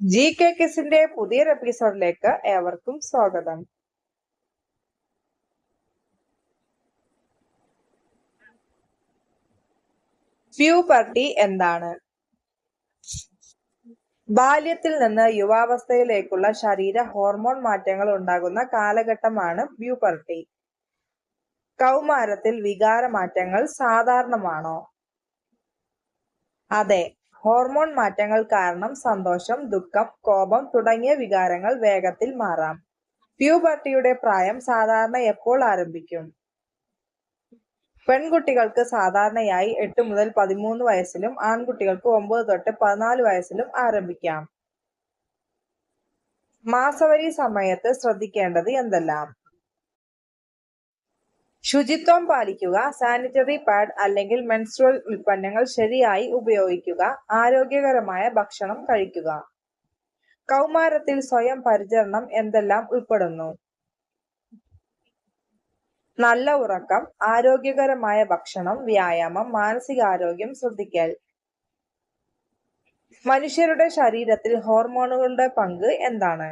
G K കിസിന്റെ പുതിയൊരു എപ്പിസോഡിലേക്ക് ഏവർക്കും സ്വാഗതം. പ്യൂബർട്ടി എന്താണ്? ബാല്യത്തിൽ നിന്ന് യുവാവസ്ഥയിലേക്കുള്ള ശരീര ഹോർമോൺ മാറ്റങ്ങൾ ഉണ്ടാകുന്ന കാലഘട്ടമാണ് പ്യൂബർട്ടി കൗമാരത്തിൽ വികാര മാറ്റങ്ങൾ സാധാരണമാണോ? അതെ. ഹോർമോൺ മാറ്റങ്ങൾ കാരണം സന്തോഷം ദുഃഖം കോപം തുടങ്ങിയ വികാരങ്ങൾ വേഗത്തിൽ മാറാം. പ്യൂബർട്ടിയുടെ പ്രായം സാധാരണ എപ്പോൾ ആരംഭിക്കും? പെൺകുട്ടികൾക്ക് സാധാരണയായി എട്ട് മുതൽ പതിമൂന്ന് വയസ്സിലും ആൺകുട്ടികൾക്ക് ഒമ്പത് തൊട്ട് പതിനാല് വയസ്സിലും ആരംഭിക്കാം. മാസവരി സമയത്ത് ശ്രദ്ധിക്കേണ്ടത് എന്തെല്ലാം? ശുചിത്വം പാലിക്കുക സാനിറ്ററി പാഡ് അല്ലെങ്കിൽ മെൻസ്ട്രൽ ഉൽപ്പന്നങ്ങൾ ശരിയായി ഉപയോഗിക്കുക ആരോഗ്യകരമായ ഭക്ഷണം കഴിക്കുക. കൗമാരത്തിൽ സ്വയം പരിചരണം എന്തെല്ലാം ഉൾപ്പെടുന്നു? നല്ല ഉറക്കം ആരോഗ്യകരമായ ഭക്ഷണം വ്യായാമം മാനസികാരോഗ്യം ശ്രദ്ധിക്കൽ. മനുഷ്യരുടെ ശരീരത്തിൽ ഹോർമോണുകളുടെ പങ്ക് എന്താണ്?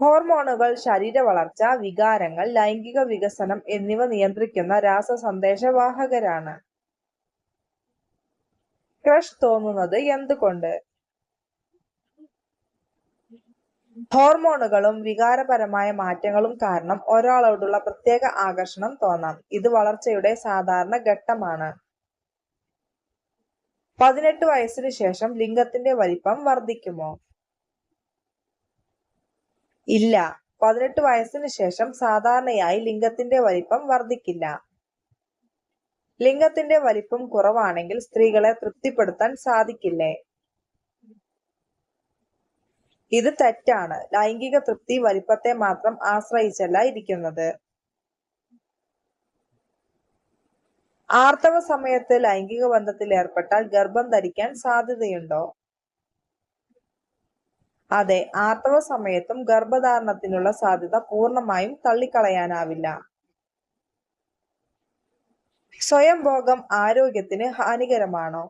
ഹോർമോണുകൾ ശരീര വളർച്ച വികാരങ്ങൾ ലൈംഗിക വികസനം എന്നിവ നിയന്ത്രിക്കുന്ന രാസസന്ദേശവാഹകരാണ്. ക്രഷ് തോന്നുന്നത് എന്തുകൊണ്ട്? ഹോർമോണുകളും വികാരപരമായ മാറ്റങ്ങളും കാരണം ഒരാളോടുള്ള പ്രത്യേക ആകർഷണം തോന്നാം. ഇത് വളർച്ചയുടെ സാധാരണ ഘട്ടമാണ്. പതിനെട്ട് വയസ്സിനു ശേഷം ലിംഗത്തിന്റെ വലിപ്പം വർദ്ധിക്കുമോ? ഇല്ല. പതിനെട്ട് വയസ്സിന് ശേഷം സാധാരണയായി ലിംഗത്തിന്റെ വലിപ്പം വർദ്ധിക്കില്ല. ലിംഗത്തിന്റെ വലിപ്പം കുറവാണെങ്കിൽ സ്ത്രീകളെ തൃപ്തിപ്പെടുത്താൻ സാധിക്കില്ലേ? ഇത് തെറ്റാണ്. ലൈംഗിക തൃപ്തി വലിപ്പത്തെ മാത്രം ആശ്രയിച്ചല്ല ഇരിക്കുന്നത്. ആർത്തവ സമയത്ത് ലൈംഗിക ബന്ധത്തിൽ ഏർപ്പെട്ടാൽ ഗർഭം ധരിക്കാൻ സാധ്യതയുണ്ടോ? അതെ ആർത്തവ സമയത്തും ഗർഭധാരണത്തിനുള്ള സാധ്യത പൂർണമായും തള്ളിക്കളയാനാവില്ല. സ്വയം ഭോഗം ആരോഗ്യത്തിന് ഹാനികരമാണോ?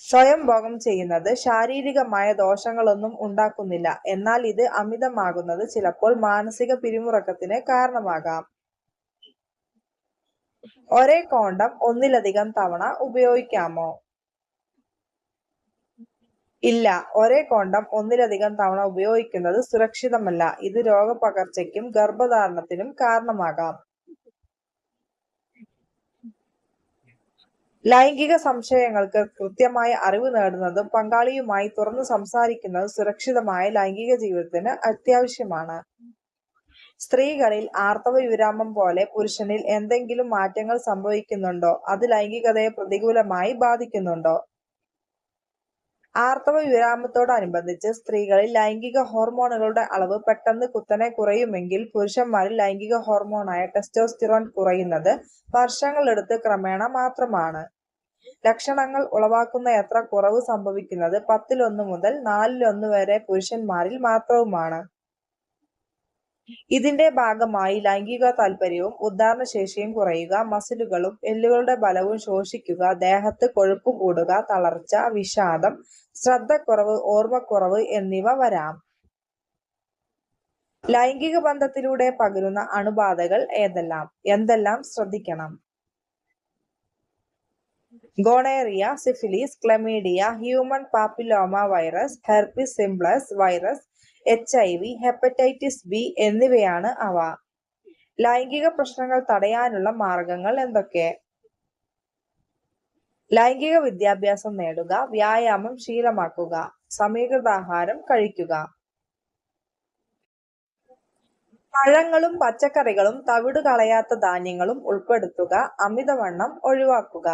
സ്വയം ഭോഗം ചെയ്യുന്നത് ശാരീരികമായ ദോഷങ്ങളൊന്നും ഉണ്ടാക്കുന്നില്ല. എന്നാൽ ഇത് അമിതമാകുന്നത് ചിലപ്പോൾ മാനസിക പിരിമുറക്കത്തിന് കാരണമാകാം. ഒരേ കോണ്ടം ഒന്നിലധികം തവണ ഉപയോഗിക്കാമോ? ഇല്ല. ഒരേ കോണ്ടം ഒന്നിലധികം തവണ ഉപയോഗിക്കുന്നത് സുരക്ഷിതമല്ല. ഇത് രോഗപകർച്ചയ്ക്കും ഗർഭധാരണത്തിനും കാരണമാകാം. ലൈംഗിക സംശയങ്ങൾക്ക് കൃത്യമായ അറിവ് നേടുന്നതും പങ്കാളിയുമായി തുറന്നു സംസാരിക്കുന്നതും സുരക്ഷിതമായ ലൈംഗിക ജീവിതത്തിന് അത്യാവശ്യമാണ്. സ്ത്രീകളിൽ ആർത്തവ വിരാമം പോലെ പുരുഷനിൽ എന്തെങ്കിലും മാറ്റങ്ങൾ സംഭവിക്കുന്നുണ്ടോ? അത് ലൈംഗികതയെ പ്രതികൂലമായി ബാധിക്കുന്നുണ്ടോ? ആർത്തവ വിരാമത്തോടനുബന്ധിച്ച് സ്ത്രീകളിൽ ലൈംഗിക ഹോർമോണുകളുടെ അളവ് പെട്ടെന്ന് കുത്തനെ കുറയുമെങ്കിൽ പുരുഷന്മാരിൽ ലൈംഗിക ഹോർമോണായ ടെസ്റ്റോസ്റ്റിറോൺ കുറയുന്നത് വർഷങ്ങളെടുത്ത് ക്രമേണ മാത്രമാണ്. ലക്ഷണങ്ങൾ ഉളവാക്കുന്ന എത്ര കുറവ് സംഭവിക്കുന്നത് പത്തിലൊന്ന് മുതൽ നാലിലൊന്ന് വരെ പുരുഷന്മാരിൽ മാത്രവുമാണ്. ഇതിന്റെ ഭാഗമായി ലൈംഗിക താല്പര്യവും ഉദ്ധാരണശേഷിയും കുറയുക മസിലുകളും എല്ലുകളുടെ ബലവും ശോഷിക്കുക ദേഹത്ത് കൊഴുപ്പ് കൂടുക തളർച്ച വിഷാദം ശ്രദ്ധക്കുറവ് ഓർമ്മക്കുറവ് എന്നിവ വരാം. ലൈംഗിക ബന്ധത്തിലൂടെ പകരുന്ന അണുബാധകൾ ഏതെല്ലാം? എന്തെല്ലാം ശ്രദ്ധിക്കണം? Gonorrhoea syphilis chlamydia human papilloma virus herpes simplex virus H I V hepatitis B എന്നിവയാണ് അവ. ലൈംഗിക പ്രശ്നങ്ങൾ തടയാനുള്ള മാർഗങ്ങൾ എന്തൊക്കെ? ലൈംഗിക വിദ്യാഭ്യാസം നേടുക വ്യായാമം ശീലമാക്കുക സമീകൃതാഹാരം കഴിക്കുക. പഴങ്ങളും പച്ചക്കറികളും തവിട് കളയാത്ത ധാന്യങ്ങളും ഉൾപ്പെടുത്തുക അമിതവണ്ണം ഒഴിവാക്കുക.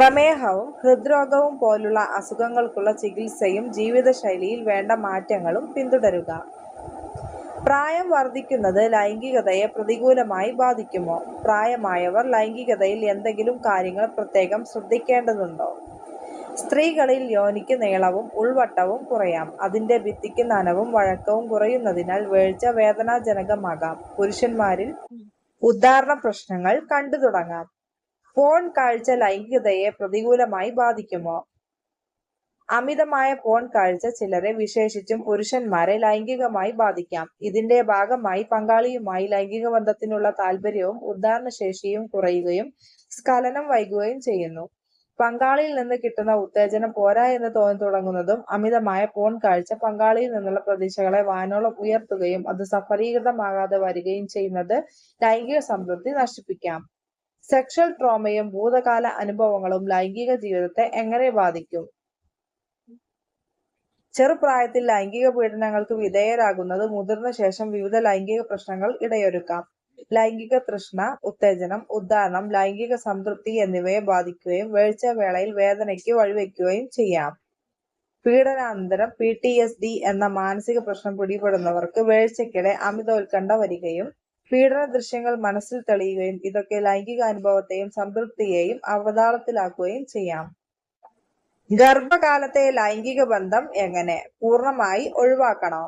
പ്രമേഹവും ഹൃദ്രോഗവും പോലുള്ള അസുഖങ്ങൾക്കുള്ള ചികിത്സയും ജീവിതശൈലിയിൽ വേണ്ട മാറ്റങ്ങളും പിന്തുടരുക. പ്രായം വർദ്ധിക്കുന്നത് ലൈംഗികതയെ പ്രതികൂലമായി ബാധിക്കുമോ? പ്രായമായവർ ലൈംഗികതയിൽ എന്തെങ്കിലും കാര്യങ്ങൾ പ്രത്യേകം ശ്രദ്ധിക്കേണ്ടതുണ്ടോ? സ്ത്രീകളിൽ യോനിക്ക് നീളവും ഉൾവട്ടവും കുറയാം. അതിന്റെ ഭിത്തിക്ക് നനവും വഴക്കവും കുറയുന്നതിനാൽ വേഴ്ച വേദനാജനകമാകാം. പുരുഷന്മാരിൽ ഉദാഹരണ പ്രശ്നങ്ങൾ കണ്ടു തുടങ്ങാം പോൺ കാഴ്ച ലൈംഗികതയെ പ്രതികൂലമായി ബാധിക്കുമോ? അമിതമായ ഫോൺ കാഴ്ച ചിലരെ വിശേഷിച്ചും പുരുഷന്മാരെ ലൈംഗികമായി ബാധിക്കാം. ഇതിന്റെ ഭാഗമായി പങ്കാളിയുമായി ലൈംഗിക ബന്ധത്തിനുള്ള താല്പര്യവും ഉദ്ധാരണശേഷിയും കുറയുകയും സ്ഖലനം വൈകുകയും ചെയ്യുന്നു. പങ്കാളിയിൽ നിന്ന് കിട്ടുന്ന ഉത്തേജനം പോരാ എന്ന് തോന്നി തുടങ്ങുന്നതും അമിതമായ ഫോൺ കാഴ്ച പങ്കാളിയിൽ നിന്നുള്ള പ്രതീക്ഷകളെ വാനോളം ഉയർത്തുകയും അത് സഫലീകൃതമാകാതെ വരികയും ചെയ്യുന്നത് ലൈംഗിക സംതൃപ്തി നശിപ്പിക്കാം. സെക്ഷൽ ട്രോമയും ഭൂതകാല അനുഭവങ്ങളും ലൈംഗിക ജീവിതത്തെ എങ്ങനെ ബാധിക്കും? ചെറുപ്രായത്തിൽ ലൈംഗിക പീഡനങ്ങൾക്ക് വിധേയരാകുന്നത് മുതിർന്ന ശേഷം വിവിധ ലൈംഗിക പ്രശ്നങ്ങൾ ഇടയൊരുക്കാം. ലൈംഗിക തൃഷ്ണ ഉത്തേജനം ഉദ്ധാരണം ലൈംഗിക സംതൃപ്തി എന്നിവയെ ബാധിക്കുകയും വേഴ്ചവേളയിൽ വേദനയ്ക്ക് വഴിവെക്കുകയും ചെയ്യാം. പീഡനാനന്തരം പി ടി എസ് ഡി എന്ന മാനസിക പ്രശ്നം പിടിപെടുന്നവർക്ക് വേഴ്ചയ്ക്കിടെ അമിത ഉത്കണ്ഠ വരികയും പീഡന ദൃശ്യങ്ങൾ മനസ്സിൽ തെളിയുകയും ഇതൊക്കെ ലൈംഗിക അനുഭവത്തെയും സംതൃപ്തിയെയും അവതാളത്തിലാക്കുകയും ചെയ്യാം. ഗർഭകാലത്തെ ലൈംഗിക ബന്ധം എങ്ങനെ പൂർണമായി ഒഴിവാക്കണം?